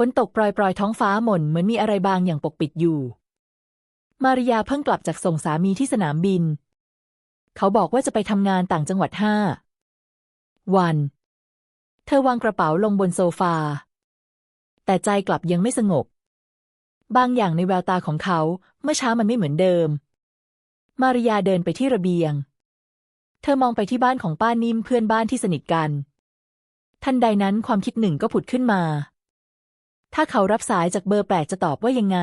ฝนตกปรอยๆท้องฟ้าหม่นเหมือนมีอะไรบางอย่างปกปิดอยู่ มาริยาเพิ่งกลับจากส่งสามีที่สนามบิน เขาบอกว่าจะไปทำงานต่างจังหวัดห้าวัน เธอวางกระเป๋าลงบนโซฟา แต่ใจกลับยังไม่สงบ บางอย่างในแววตาของเขาเมื่อเช้ามันไม่เหมือนเดิม มาริยาเดินไปที่ระเบียง เธอมองไปที่บ้านของป้านิ่มเพื่อนบ้านที่สนิทกัน ทันใดนั้นความคิดหนึ่งก็ผุดขึ้นมา ถ้าเขารับสายจากเบอร์แปลกจะตอบว่ายังไง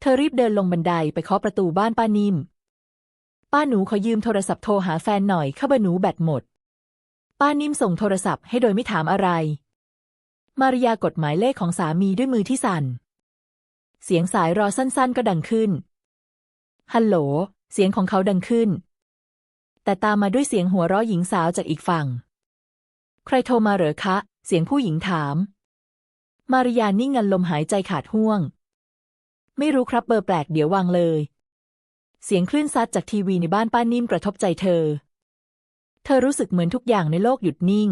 เธอรีบเดินลงบันไดไปเคาะประตูบ้านป้านิ่ม ป้าหนูขอยืมโทรศัพท์โทรหาแฟนหน่อยข้าบหนูแบตหมด ป้านิ่มส่งโทรศัพท์ให้โดยไม่ถามอะไร มาริยากดหมายเลขของสามีด้วยมือที่สั่น เสียงสายรอสั้นๆ ก็ดังขึ้น ฮัลโหล เสียงของเขาดังขึ้น แต่ตามมาด้วยเสียงหัวเราะหญิงสาวจากอีกฝั่ง ใครโทรมาเหรอคะ เสียงผู้หญิงถาม มาริยานิ่งงันลมหายใจขาดห่วง ไม่รู้ครับเบอร์แปลกเดี๋ยววางเลย เสียงคลื่นซัดจากทีวีในบ้านป้านิ่มกระทบใจเธอ เธอรู้สึกเหมือนทุกอย่างในโลกหยุดนิ่ง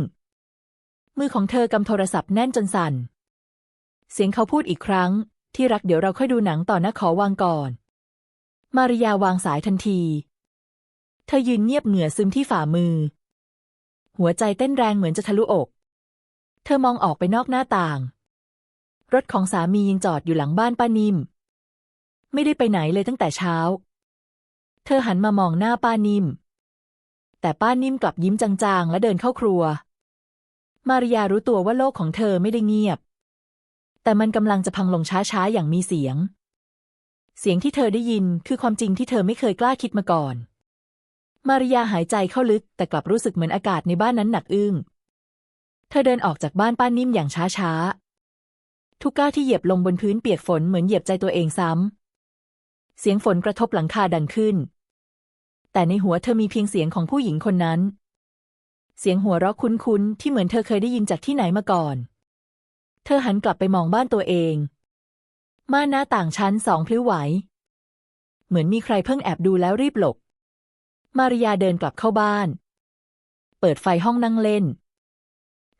มือของเธอกำโทรศัพท์แน่นจนสั่น เสียงเขาพูดอีกครั้ง ที่รักเดี๋ยวเราค่อยดูหนังต่อนะขอวางก่อน มาริยาวางสายทันที เธอยืนเงียบเหงื่อซึมที่ฝ่ามือ หัวใจเต้นแรงเหมือนจะทะลุอก เธอมองออกไปนอกหน้าต่าง รถของสามียังจอดอยู่หลังบ้านป้านิ่ม ไม่ได้ไปไหนเลยตั้งแต่เช้า เธอหันมามองหน้าป้านิ่ม แต่ป้านิ่มกลับยิ้มจางๆ และเดินเข้าครัว มาริยารู้ตัวว่าโลกของเธอไม่ได้เงียบ แต่มันกำลังจะพังลงช้าๆ อย่างมีเสียง เสียงที่เธอได้ยินคือความจริงที่เธอไม่เคยกล้าคิดมาก่อน มาริยาหายใจเข้าลึก แต่กลับรู้สึกเหมือนอากาศในบ้านนั้นหนักอึ้งเธอเดินออกจากบ้านป้านิ่มอย่างช้าๆ ทุกก้าวที่เหยียบลงบนพื้นเปียกฝนเหมือนเหยียบใจตัวเองซ้ำ เสียงฝนกระทบหลังคาดังขึ้น แต่ในหัวเธอมีเพียงเสียงของผู้หญิงคนนั้น เสียงหัวเราะคุ้นๆ ที่เหมือนเธอเคยได้ยินจากที่ไหนมาก่อน เธอหันกลับไปมองบ้านตัวเอง ม่านหน้าต่างชั้นสองพลิ้วไหว เหมือนมีใครเพิ่งแอบดูแล้วรีบหลบ มาริยาเดินกลับเข้าบ้าน เปิดไฟห้องนั่งเล่น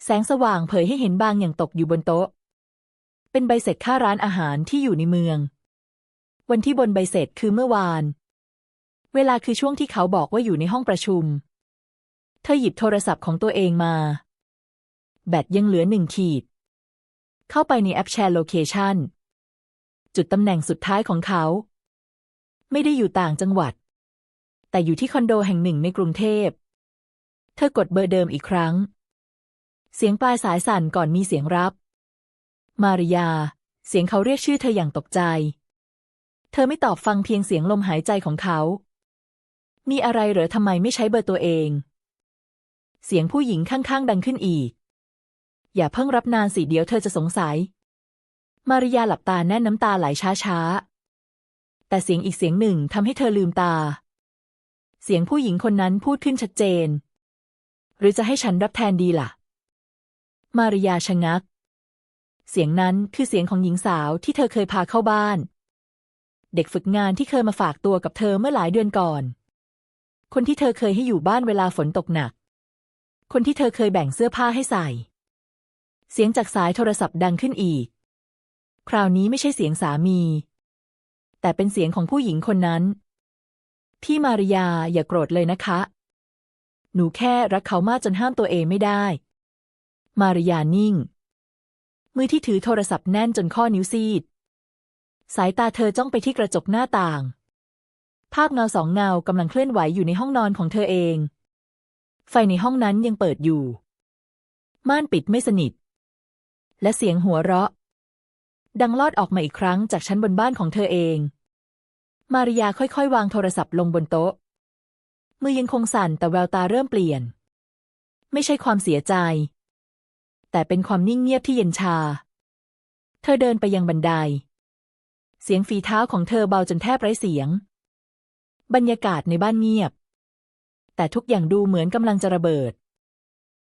แสงสว่างเผยให้เห็นบางอย่างตกอยู่บนโต๊ะ เป็นใบเสร็จค่าร้านอาหารที่อยู่ในเมือง วันที่บนใบเสร็จคือเมื่อวาน เวลาคือช่วงที่เขาบอกว่าอยู่ในห้องประชุม เธอหยิบโทรศัพท์ของตัวเองมา แบตยังเหลือหนึ่งขีด เข้าไปในแอปแชร์โลเคชันจุดตำแหน่งสุดท้ายของเขา ไม่ได้อยู่ต่างจังหวัด แต่อยู่ที่คอนโดแห่งหนึ่งในกรุงเทพ เธอกดเบอร์เดิมอีกครั้ง เสียงปลายสายสั่นก่อนมีเสียงรับ มาริยา เสียงเขาเรียกชื่อเธออย่างตกใจ เธอไม่ตอบฟังเพียงเสียงลมหายใจของเขา มีอะไรเหรอทำไมไม่ใช้เบอร์ตัวเอง เสียงผู้หญิงข้างๆ ดังขึ้นอีก อย่าเพิ่งรับนานสิเดี๋ยวเธอจะสงสัย มาริยาหลับตาแน่นน้ำตาไหลช้าๆ แต่เสียงอีกเสียงหนึ่งทำให้เธอลืมตา เสียงผู้หญิงคนนั้นพูดขึ้นชัดเจน หรือจะให้ฉันรับแทนดีล่ะ มาริยาชะงัก เสียงนั้นคือเสียงของหญิงสาวที่เธอเคยพาเข้าบ้าน เด็กฝึกงานที่เคยมาฝากตัวกับเธอเมื่อหลายเดือนก่อน คนที่เธอเคยให้อยู่บ้านเวลาฝนตกหนัก คนที่เธอเคยแบ่งเสื้อผ้าให้ใส่ เสียงจากสายโทรศัพท์ดังขึ้นอีก คราวนี้ไม่ใช่เสียงสามี แต่เป็นเสียงของผู้หญิงคนนั้น พี่มาริยาอย่าโกรธเลยนะคะ หนูแค่รักเขามากจนห้ามตัวเองไม่ได้ มาริยานิ่ง มือที่ถือโทรศัพท์แน่นจนข้อนิ้วซีด สายตาเธอจ้องไปที่กระจกหน้าต่าง ภาพเงาสองเงากำลังเคลื่อนไหวอยู่ในห้องนอนของเธอเอง ไฟในห้องนั้นยังเปิดอยู่ ม่านปิดไม่สนิท และเสียงหัวเราะ ดังลอดออกมาอีกครั้งจากชั้นบนบ้านของเธอเอง มาริยาค่อยๆ วางโทรศัพท์ลงบนโต๊ะ มือยังคงสั่นแต่แววตาเริ่มเปลี่ยน ไม่ใช่ความเสียใจ แต่เป็นความนิ่งเงียบที่เย็นชา เธอเดินไปยังบันได เสียงฝีเท้าของเธอเบาจนแทบไร้เสียง บรรยากาศในบ้านเงียบ แต่ทุกอย่างดูเหมือนกำลังจะระเบิด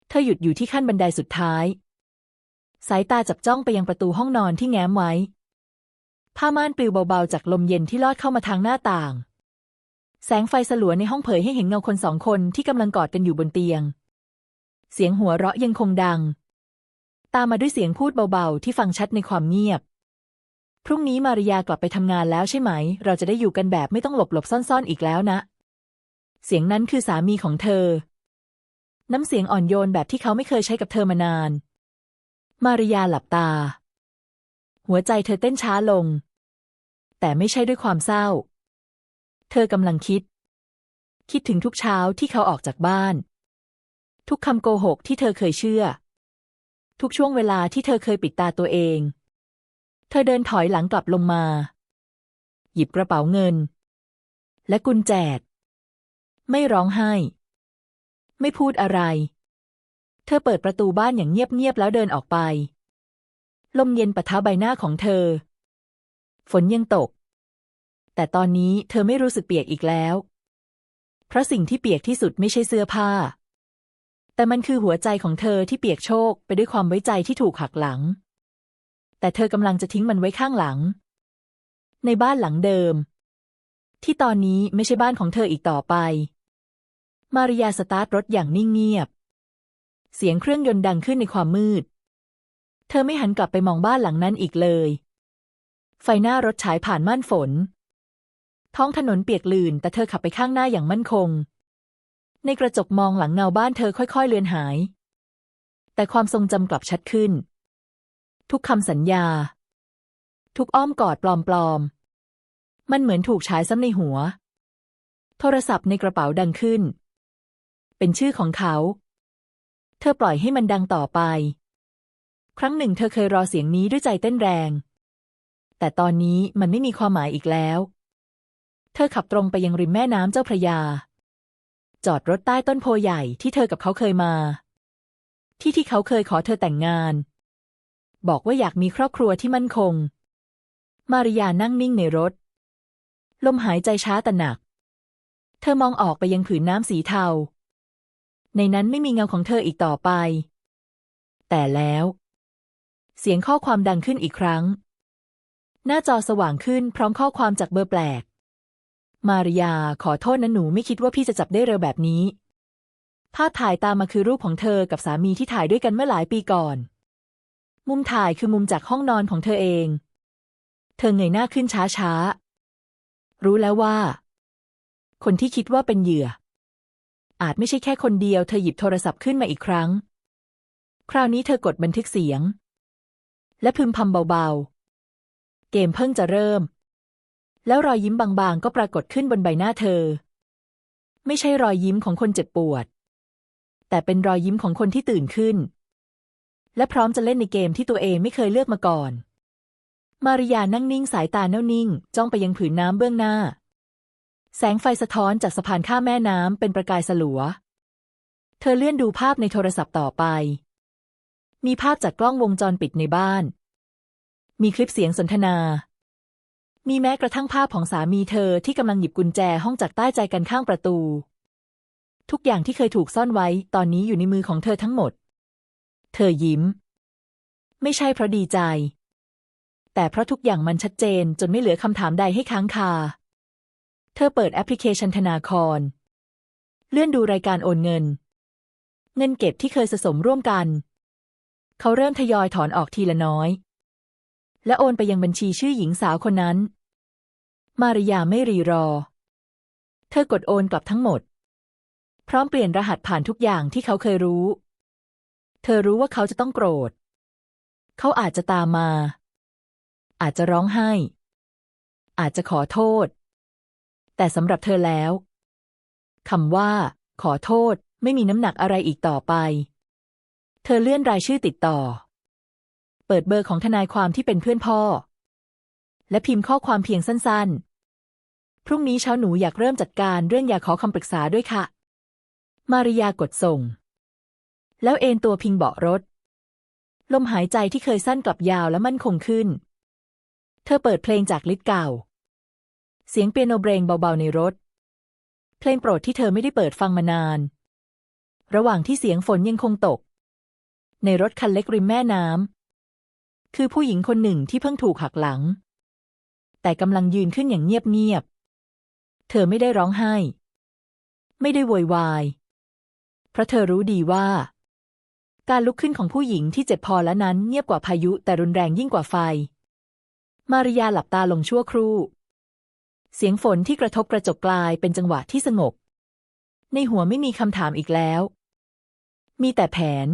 เธอหยุดอยู่ที่ขั้นบันไดสุดท้าย สายตาจับจ้องไปยังประตูห้องนอนที่แง้มไว้ ผ้าม่านปลิวเบาๆจากลมเย็นที่ลอดเข้ามาทางหน้าต่าง แสงไฟสลัวในห้องเผยให้เห็นเงาคนสองคนที่กำลังกอดกันอยู่บนเตียง เสียงหัวเราะยังคงดัง ตามมาด้วยเสียงพูดเบาๆ ที่ฟังชัดในความเงียบ พรุ่งนี้มาริยากลับไปทำงานแล้วใช่ไหม เราจะได้อยู่กันแบบไม่ต้องหลบหลบซ่อนๆอีกแล้วนะ เสียงนั้นคือสามีของเธอ น้ำเสียงอ่อนโยนแบบที่เขาไม่เคยใช้กับเธอมานาน มาริยาหลับตา หัวใจเธอเต้นช้าลง แต่ไม่ใช่ด้วยความเศร้า เธอกำลังคิด คิดถึงทุกเช้าที่เขาออกจากบ้าน ทุกคำโกหกที่เธอเคยเชื่อ ทุกช่วงเวลาที่เธอเคยปิดตาตัวเอง เธอเดินถอยหลังกลับลงมา หยิบกระเป๋าเงิน และกุญแจไม่ร้องไห้ ไม่พูดอะไร เธอเปิดประตูบ้านอย่างเงียบๆแล้วเดินออกไป ลมเย็นปะทะใบหน้าของเธอ ฝนยังตก แต่ตอนนี้เธอไม่รู้สึกเปียกอีกแล้ว เพราะสิ่งที่เปียกที่สุดไม่ใช่เสื้อผ้า แต่มันคือหัวใจของเธอที่เปียกโชกไปด้วยความไว้ใจที่ถูกหักหลัง แต่เธอกำลังจะทิ้งมันไว้ข้างหลัง ในบ้านหลังเดิม ที่ตอนนี้ไม่ใช่บ้านของเธออีกต่อไป มาริยาสตาร์ทรถอย่างนิ่งเงียบ เสียงเครื่องยนต์ดังขึ้นในความมืด เธอไม่หันกลับไปมองบ้านหลังนั้นอีกเลย ไฟหน้ารถฉายผ่านม่านฝน ท้องถนนเปียกลื่นแต่เธอขับไปข้างหน้าอย่างมั่นคง ในกระจกมองหลังเงาบ้านเธอค่อยๆเลือนหาย แต่ความทรงจำกลับชัดขึ้น ทุกคำสัญญา ทุกอ้อมกอดปลอมๆ มันเหมือนถูกฉายซ้ำในหัว โทรศัพท์ในกระเป๋าดังขึ้น เป็นชื่อของเขา เธอปล่อยให้มันดังต่อไป ครั้งหนึ่งเธอเคยรอเสียงนี้ด้วยใจเต้นแรง แต่ตอนนี้มันไม่มีความหมายอีกแล้ว เธอขับตรงไปยังริมแม่น้ำเจ้าพระยา จอดรถใต้ต้นโพใหญ่ที่เธอกับเขาเคยมา ที่ที่เขาเคยขอเธอแต่งงาน บอกว่าอยากมีครอบครัวที่มั่นคง มาริยานั่งนิ่งในรถ ลมหายใจช้าแต่หนัก เธอมองออกไปยังผืนน้ำสีเทา ในนั้นไม่มีเงาของเธออีกต่อไป แต่แล้ว เสียงข้อความดังขึ้นอีกครั้ง หน้าจอสว่างขึ้นพร้อมข้อความจากเบอร์แปลก มาริยาขอโทษนะหนูไม่คิดว่าพี่จะจับได้เร็วแบบนี้ ภาพถ่ายตามมาคือรูปของเธอกับสามีที่ถ่ายด้วยกันเมื่อหลายปีก่อน มุมถ่ายคือมุมจากห้องนอนของเธอเอง เธอเงยหน้าขึ้นช้าๆ รู้แล้วว่า คนที่คิดว่าเป็นเหยื่อ อาจไม่ใช่แค่คนเดียวเธอหยิบโทรศัพท์ขึ้นมาอีกครั้ง คราวนี้เธอกดบันทึกเสียง และพึมพำเบาๆ เกมเพิ่งจะเริ่ม แล้วรอยยิ้มบางๆ ก็ปรากฏขึ้นบนใบหน้าเธอ ไม่ใช่รอยยิ้มของคนเจ็บปวด แต่เป็นรอยยิ้มของคนที่ตื่นขึ้น และพร้อมจะเล่นในเกมที่ตัวเองไม่เคยเลือกมาก่อน มาริยานั่งนิ่งสายตาแน่วนิ่ง จ้องไปยังผืนน้ำเบื้องหน้า แสงไฟสะท้อนจากสะพานข้ามแม่น้ำเป็นประกายสลัว เธอเลื่อนดูภาพในโทรศัพท์ต่อไป มีภาพจากกล้องวงจรปิดในบ้าน มีคลิปเสียงสนทนา มีแม้กระทั่งภาพของสามีเธอที่กำลังหยิบกุญแจห้องจากใต้ใจกันข้างประตู ทุกอย่างที่เคยถูกซ่อนไว้ตอนนี้อยู่ในมือของเธอทั้งหมด เธอยิ้ม ไม่ใช่เพราะดีใจ แต่เพราะทุกอย่างมันชัดเจนจนไม่เหลือคำถามใดให้ค้างคา เธอเปิดแอปพลิเคชันธนาคาร เลื่อนดูรายการโอนเงิน เงินเก็บที่เคยสะสมร่วมกัน เขาเริ่มทยอยถอนออกทีละน้อยและโอนไปยังบัญชีชื่อหญิงสาวคนนั้น มาริยาไม่รีรอ เธอกดโอนกลับทั้งหมด พร้อมเปลี่ยนรหัสผ่านทุกอย่างที่เขาเคยรู้ เธอรู้ว่าเขาจะต้องโกรธ เขาอาจจะตามมา อาจจะร้องไห้ อาจจะขอโทษ แต่สำหรับเธอแล้วคำว่า ขอโทษไม่มีน้ำหนักอะไรอีกต่อไป เธอเลื่อนรายชื่อติดต่อ เปิดเบอร์ของทนายความที่เป็นเพื่อนพ่อ และพิมพ์ข้อความเพียงสั้นๆ พรุ่งนี้เช้าหนูอยากเริ่มจัดการเรื่องอยากขอคำปรึกษาด้วยค่ะ มาริยากดส่ง แล้วเอนตัวพิงเบาะรถ ลมหายใจที่เคยสั้นกลับยาวและมั่นคงขึ้น เธอเปิดเพลงจากลิสต์เก่า เสียงเปียโนเบรงเบาๆในรถ เพลงโปรดที่เธอไม่ได้เปิดฟังมานาน ระหว่างที่เสียงฝนยังคงตก ในรถคันเล็กริมแม่น้ำคือผู้หญิงคนหนึ่งที่เพิ่งถูกหักหลัง แต่กำลังยืนขึ้นอย่างเงียบๆ เธอไม่ได้ร้องไห้ ไม่ได้โวยวาย เพราะเธอรู้ดีว่า การลุกขึ้นของผู้หญิงที่เจ็บพอและนั้นเงียบกว่าพายุแต่รุนแรงยิ่งกว่าไฟ มาริยาหลับตาลงชั่วครู่ เสียงฝนที่กระทบกระจกกลายเป็นจังหวะที่สงบ ในหัวไม่มีคำถามอีกแล้ว มีแต่แผน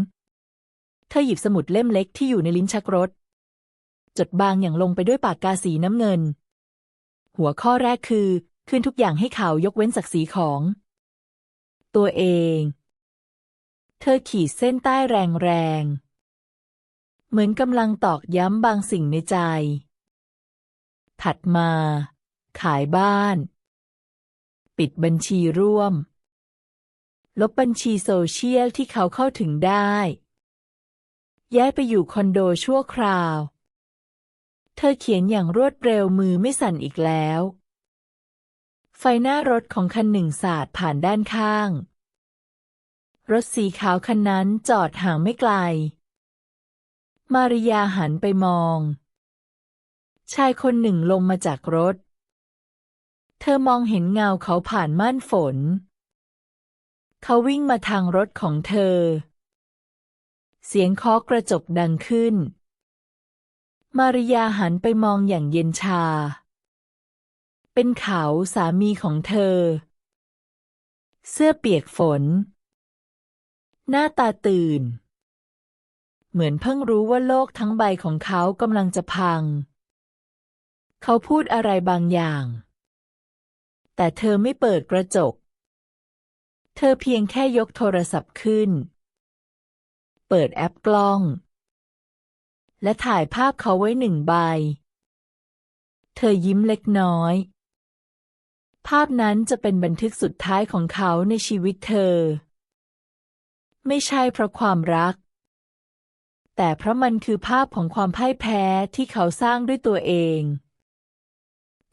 เธอหยิบสมุดเล่มเล็กที่อยู่ในลิ้นชักรถจดบางอย่างลงไปด้วยปากกาสีน้ำเงิน หัวข้อแรกคือ คืนทุกอย่างให้เขายกเว้นศักดิ์ศรีของ ตัวเอง เธอขีดเส้นใต้แรงๆเหมือนกำลังตอกย้ำบางสิ่งในใจ ถัดมา ขายบ้าน ปิดบัญชีร่วม ลบบัญชีโซเชียลที่เขาเข้าถึงได้ ย้ายไปอยู่คอนโดชั่วคราว ธอเขียนอย่างรวดเร็วมือไม่สั่นอีกแล้ว ไฟหน้ารถของคันหนึ่งสาดผ่านด้านข้าง รถสีขาวคันนั้นจอดห่างไม่ไกล มาริยาหันไปมอง ชายคนหนึ่งลงมาจากรถ เธอมองเห็นเงาเขาผ่านม่านฝน เขาวิ่งมาทางรถของเธอ เสียงเคาะกระจกดังขึ้น มาริยาหันไปมองอย่างเย็นชา เป็นเขาสามีของเธอ เสื้อเปียกฝน หน้าตาตื่น เหมือนเพิ่งรู้ว่าโลกทั้งใบของเขากำลังจะพัง เขาพูดอะไรบางอย่าง แต่เธอไม่เปิดกระจก เธอเพียงแค่ยกโทรศัพท์ขึ้น เปิดแอปกล้อง และถ่ายภาพเขาไว้หนึ่งใบ เธอยิ้มเล็กน้อย ภาพนั้นจะเป็นบันทึกสุดท้ายของเขาในชีวิตเธอ ไม่ใช่เพราะความรัก แต่เพราะมันคือภาพของความพ่ายแพ้ที่เขาสร้างด้วยตัวเอง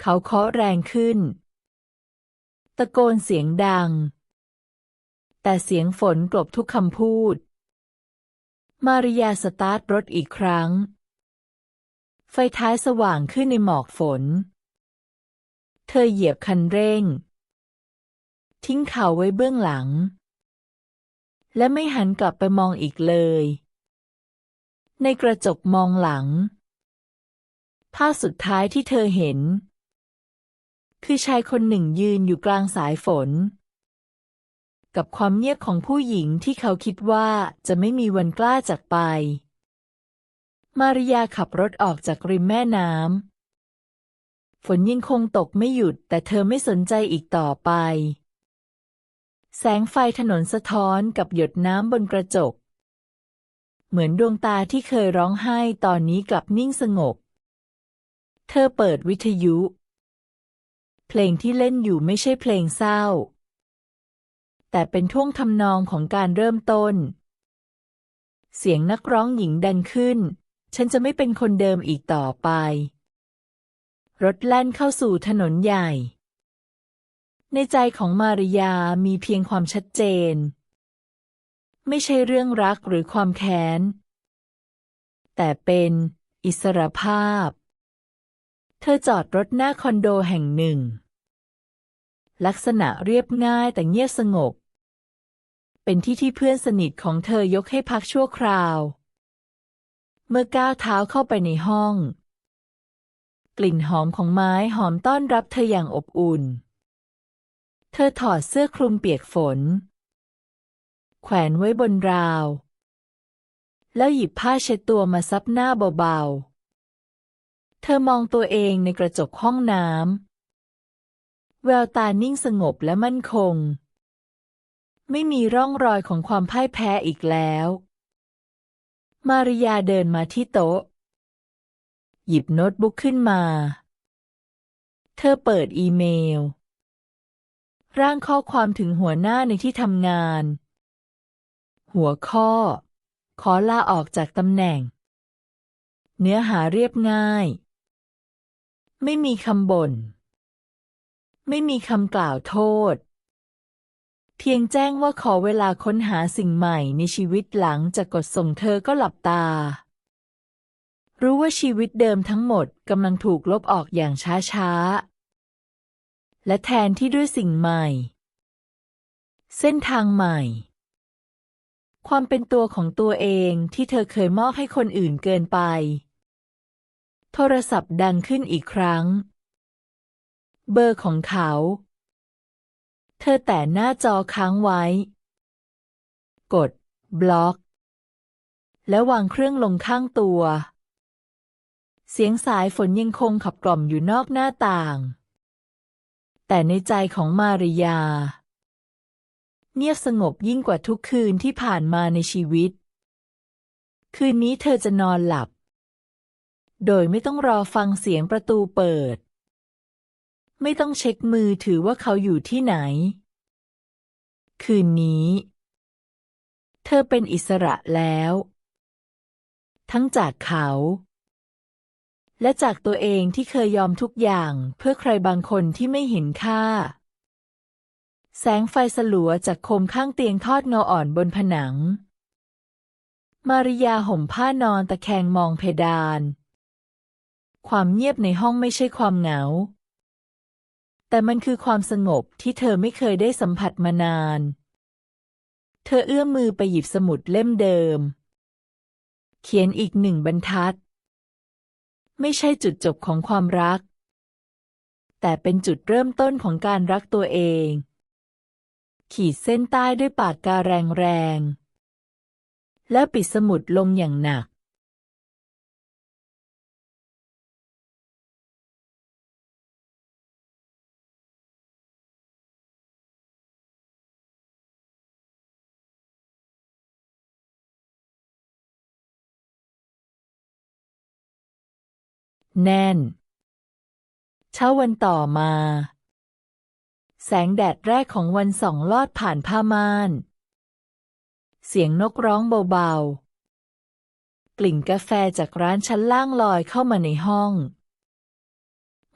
เขาเคาะแรงขึ้น ตะโกนเสียงดัง แต่เสียงฝนกลบทุกคำพูด มาริยาสตาร์ทรถอีกครั้ง ไฟท้ายสว่างขึ้นในหมอกฝน เธอเหยียบคันเร่ง ทิ้งเขาไว้เบื้องหลัง และไม่หันกลับไปมองอีกเลย ในกระจกมองหลัง ภาพสุดท้ายที่เธอเห็น คือชายคนหนึ่งยืนอยู่กลางสายฝน กับความเงียบของผู้หญิงที่เขาคิดว่าจะไม่มีวันกล้าจากไป มาริยาขับรถออกจากริมแม่น้ำ ฝนยังคงตกไม่หยุดแต่เธอไม่สนใจอีกต่อไป แสงไฟถนนสะท้อนกับหยดน้ำบนกระจก เหมือนดวงตาที่เคยร้องไห้ตอนนี้กลับนิ่งสงบ เธอเปิดวิทยุ เพลงที่เล่นอยู่ไม่ใช่เพลงเศร้า แต่เป็นท่วงทำนองของการเริ่มต้น เสียงนักร้องหญิงดังขึ้น ฉันจะไม่เป็นคนเดิมอีกต่อไป รถแล่นเข้าสู่ถนนใหญ่ ในใจของมาริยามีเพียงความชัดเจน ไม่ใช่เรื่องรักหรือความแค้น แต่เป็นอิสรภาพ เธอจอดรถหน้าคอนโดแห่งหนึ่ง ลักษณะเรียบง่ายแต่เงียบสงบ เป็นที่ที่เพื่อนสนิทของเธอยกให้พักชั่วคราว เมื่อก้าวเท้าเข้าไปในห้อง กลิ่นหอมของไม้หอมต้อนรับเธออย่างอบอุ่น เธอถอดเสื้อคลุมเปียกฝน แขวนไว้บนราว แล้วหยิบผ้าเช็ดตัวมาซับหน้าเบาๆ เธอมองตัวเองในกระจกห้องน้ำ แววตานิ่งสงบและมั่นคง ไม่มีร่องรอยของความพ่ายแพ้อีกแล้ว มาริยาเดินมาที่โต๊ะ หยิบโน้ตบุ๊กขึ้นมา เธอเปิดอีเมล ร่างข้อความถึงหัวหน้าในที่ทำงาน หัวข้อ ขอลาออกจากตำแหน่ง เนื้อหาเรียบง่าย ไม่มีคำบ่น ไม่มีคำกล่าวโทษ เพียงแจ้งว่าขอเวลาค้นหาสิ่งใหม่ในชีวิตหลังจากกดส่งเธอก็หลับตา รู้ว่าชีวิตเดิมทั้งหมดกำลังถูกลบออกอย่างช้าๆ และแทนที่ด้วยสิ่งใหม่ เส้นทางใหม่ ความเป็นตัวของตัวเองที่เธอเคยมอบให้คนอื่นเกินไป โทรศัพท์ดังขึ้นอีกครั้ง เบอร์ของเขา เธอแต่หน้าจอค้างไว้ กด บล็อก และวางเครื่องลงข้างตัว เสียงสายฝนยังคงขับกล่อมอยู่นอกหน้าต่าง แต่ในใจของมาริยา เงียบสงบยิ่งกว่าทุกคืนที่ผ่านมาในชีวิต คืนนี้เธอจะนอนหลับ โดยไม่ต้องรอฟังเสียงประตูเปิด ไม่ต้องเช็คมือถือว่าเขาอยู่ที่ไหน คืนนี้ เธอเป็นอิสระแล้ว ทั้งจากเขา และจากตัวเองที่เคยยอมทุกอย่างเพื่อใครบางคนที่ไม่เห็นค่า แสงไฟสลัวจากโคมข้างเตียงทอดเงาอ่อนบนผนัง มาริยาห่มผ้านอนตะแคงมองเพดาน ความเงียบในห้องไม่ใช่ความเหงา แต่มันคือความสงบที่เธอไม่เคยได้สัมผัสมานาน เธอเอื้อมมือไปหยิบสมุดเล่มเดิม เขียนอีกหนึ่งบรรทัด ไม่ใช่จุดจบของความรัก แต่เป็นจุดเริ่มต้นของการรักตัวเอง ขีดเส้นใต้ด้วยปากกาแรงๆ แล้วปิดสมุดลงอย่างหนัก แน่น เช้าวันต่อมา แสงแดดแรกของวันส่องลอดผ่านผ้าม่าน เสียงนกร้องเบาๆ กลิ่นกาแฟจากร้านชั้นล่างลอยเข้ามาในห้อง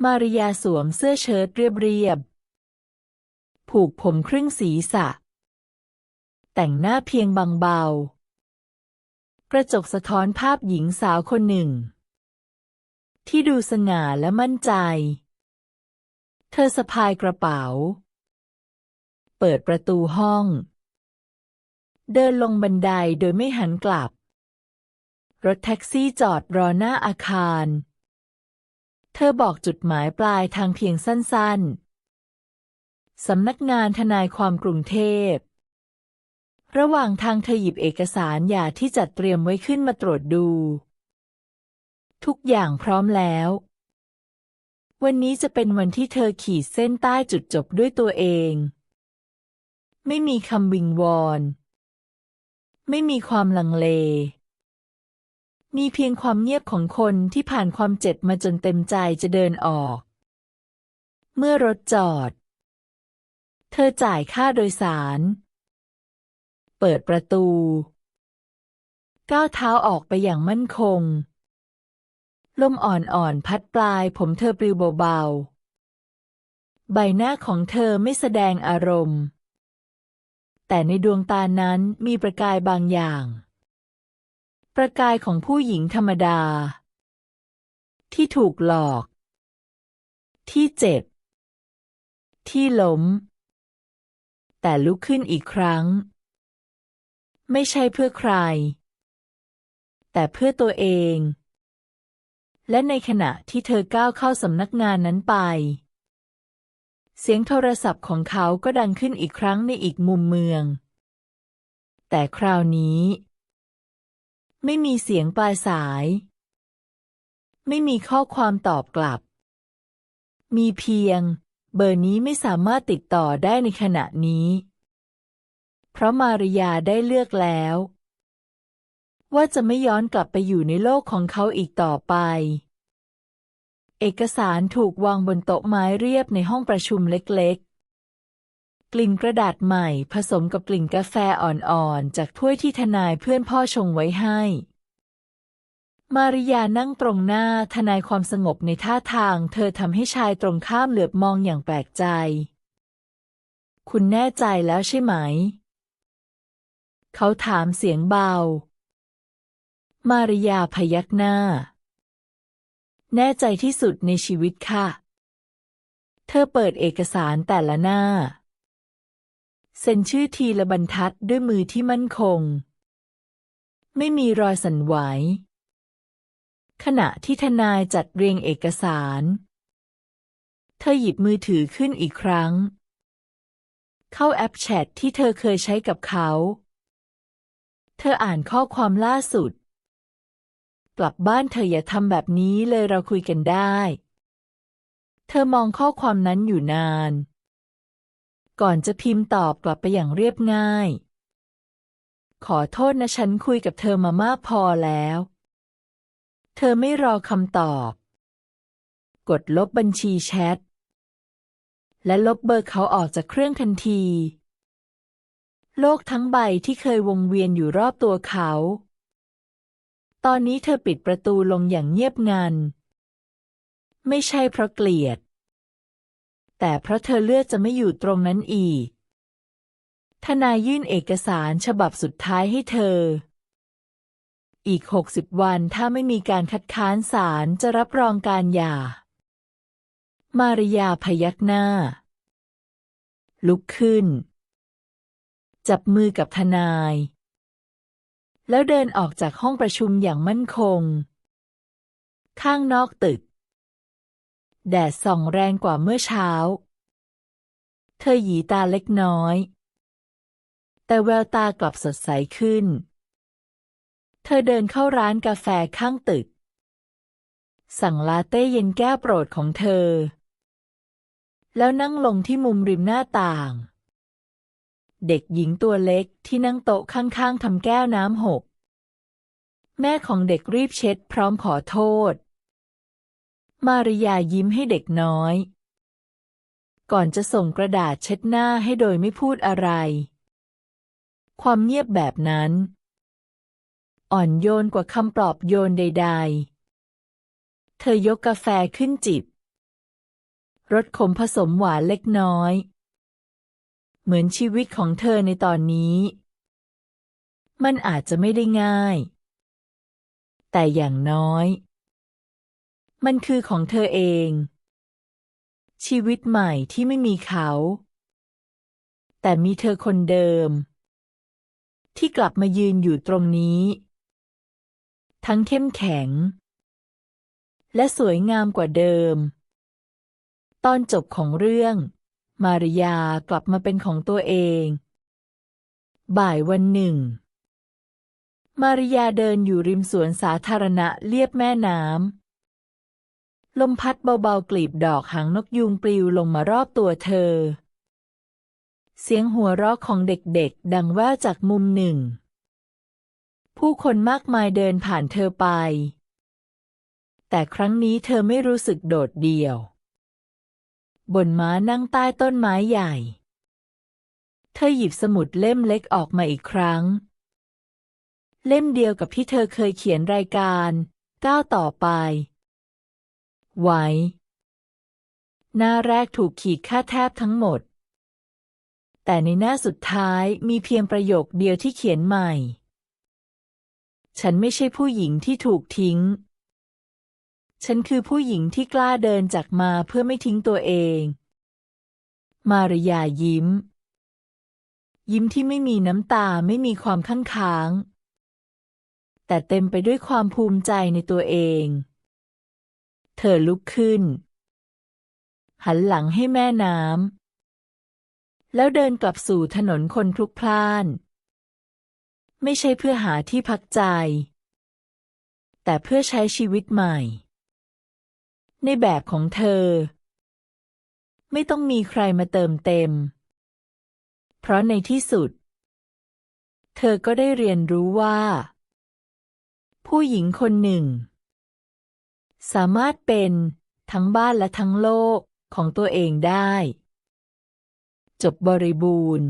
มาริยาสวมเสื้อเชิ้ตเรียบๆ ผูกผมครึ่งศีรษะ แต่งหน้าเพียงบางเบากระจกสะท้อนภาพหญิงสาวคนหนึ่ง ที่ดูสง่าและมั่นใจ เธอสะพายกระเป๋า เปิดประตูห้อง เดินลงบันไดโดยไม่หันกลับ รถแท็กซี่จอดรอหน้าอาคาร เธอบอกจุดหมายปลายทางเพียงสั้นๆ สำนักงานทนายความกรุงเทพระหว่างทางเธอหยิบเอกสารย่าที่จัดเตรียมไว้ขึ้นมาตรวจดู ทุกอย่างพร้อมแล้ว วันนี้จะเป็นวันที่เธอขีดเส้นใต้จุดจบด้วยตัวเอง ไม่มีคำวิงวอน ไม่มีความลังเล มีเพียงความเงียบของคนที่ผ่านความเจ็บมาจนเต็มใจจะเดินออก เมื่อรถจอด เธอจ่ายค่าโดยสาร เปิดประตู ก้าวเท้าออกไปอย่างมั่นคง ลมอ่อนๆพัดปลายผมเธอปลิวเบาๆ ใบหน้าของเธอไม่แสดงอารมณ์ แต่ในดวงตานั้นมีประกายบางอย่าง ประกายของผู้หญิงธรรมดา ที่ถูกหลอก ที่เจ็บ ที่ล้ม แต่ลุกขึ้นอีกครั้ง ไม่ใช่เพื่อใคร แต่เพื่อตัวเอง และในขณะที่เธอก้าวเข้าสำนักงานนั้นไป เสียงโทรศัพท์ของเขาก็ดังขึ้นอีกครั้งในอีกมุมเมือง แต่คราวนี้ ไม่มีเสียงปลายสาย ไม่มีข้อความตอบกลับ มีเพียง เบอร์นี้ไม่สามารถติดต่อได้ในขณะนี้ เพราะมาริยาได้เลือกแล้ว ว่าจะไม่ย้อนกลับไปอยู่ในโลกของเขาอีกต่อไป เอกสารถูกวางบนโต๊ะไม้เรียบในห้องประชุมเล็กๆ กลิ่นกระดาษใหม่ผสมกับกลิ่นกาแฟอ่อนๆ จากถ้วยที่ทนายเพื่อนพ่อชงไว้ให้ มาริยานั่งตรงหน้าทนายความสงบในท่าทาง เธอทำให้ชายตรงข้ามเหลือบมองอย่างแปลกใจ คุณแน่ใจแล้วใช่ไหมเขาถามเสียงเบา มาริยาพยักหน้า แน่ใจที่สุดในชีวิตค่ะ เธอเปิดเอกสารแต่ละหน้า เซ็นชื่อทีละบรรทัดด้วยมือที่มั่นคง ไม่มีรอยสั่นไหว ขณะที่ทนายจัดเรียงเอกสาร เธอหยิบมือถือขึ้นอีกครั้ง เข้าแอปแชทที่เธอเคยใช้กับเขา เธออ่านข้อความล่าสุด กลับบ้านเธออย่าทำแบบนี้เลยเราคุยกันได้ เธอมองข้อความนั้นอยู่นาน ก่อนจะพิมพ์ตอบกลับไปอย่างเรียบง่าย ขอโทษนะฉันคุยกับเธอมามากพอแล้ว เธอไม่รอคำตอบ กดลบบัญชีแชท และลบเบอร์เขาออกจากเครื่องทันที โลกทั้งใบที่เคยวงเวียนอยู่รอบตัวเขา ตอนนี้เธอปิดประตูลงอย่างเงียบงัน ไม่ใช่เพราะเกลียด แต่เพราะเธอเลือกจะไม่อยู่ตรงนั้นอีก ทนายยื่นเอกสารฉบับสุดท้ายให้เธอ อีกหกสิบวันถ้าไม่มีการคัดค้านศาลจะรับรองการหย่า มาริยาพยักหน้า ลุกขึ้น จับมือกับทนาย แล้วเดินออกจากห้องประชุมอย่างมั่นคง ข้างนอกตึก แดดส่องแรงกว่าเมื่อเช้า เธอหยีตาเล็กน้อย แต่แววตากลับสดใสขึ้น เธอเดินเข้าร้านกาแฟข้างตึก สั่งลาเต้เย็นแก้วโปรดของเธอ แล้วนั่งลงที่มุมริมหน้าต่าง เด็กหญิงตัวเล็กที่นั่งโต๊ะข้างๆทำแก้วน้ำหก แม่ของเด็กรีบเช็ดพร้อมขอโทษ มาริยายิ้มให้เด็กน้อย ก่อนจะส่งกระดาษเช็ดหน้าให้โดยไม่พูดอะไร ความเงียบแบบนั้น อ่อนโยนกว่าคำปลอบโยนใด ๆ เธอยกกาแฟขึ้นจิบรสขมผสมหวานเล็กน้อย เหมือนชีวิตของเธอในตอนนี้ มันอาจจะไม่ได้ง่าย แต่อย่างน้อย มันคือของเธอเอง ชีวิตใหม่ที่ไม่มีเขา แต่มีเธอคนเดิม ที่กลับมายืนอยู่ตรงนี้ ทั้งเข้มแข็ง และสวยงามกว่าเดิม ตอนจบของเรื่อง มาริยากลับมาเป็นของตัวเอง บ่ายวันหนึ่ง มาริยาเดินอยู่ริมสวนสาธารณะเลียบแม่น้ำ ลมพัดเบาๆกลีบดอกหางนกยูงปลิวลงมารอบตัวเธอ เสียงหัวเราะของเด็กๆ ดังแว่วจากมุมหนึ่ง ผู้คนมากมายเดินผ่านเธอไป แต่ครั้งนี้เธอไม่รู้สึกโดดเดี่ยว บนม้านั่งใต้ต้นไม้ใหญ่ เธอหยิบสมุดเล่มเล็กออกมาอีกครั้ง เล่มเดียวกับที่เธอเคยเขียนรายการก้าวต่อไป ไว้ หน้าแรกถูกขีดค่าแทบทั้งหมด แต่ในหน้าสุดท้ายมีเพียงประโยคเดียวที่เขียนใหม่ ฉันไม่ใช่ผู้หญิงที่ถูกทิ้ง ฉันคือผู้หญิงที่กล้าเดินจากมาเพื่อไม่ทิ้งตัวเอง มารยายิ้ม ยิ้มที่ไม่มีน้ำตาไม่มีความข้างค้าง แต่เต็มไปด้วยความภูมิใจในตัวเอง เธอลุกขึ้น หันหลังให้แม่น้ำแล้วเดินกลับสู่ถนนคนพลุกพล่าน ไม่ใช่เพื่อหาที่พักใจ แต่เพื่อใช้ชีวิตใหม่ ในแบบของเธอ ไม่ต้องมีใครมาเติมเต็ม เพราะในที่สุด เธอก็ได้เรียนรู้ว่า ผู้หญิงคนหนึ่ง สามารถเป็นทั้งบ้านและทั้งโลกของตัวเองได้ จบบริบูรณ์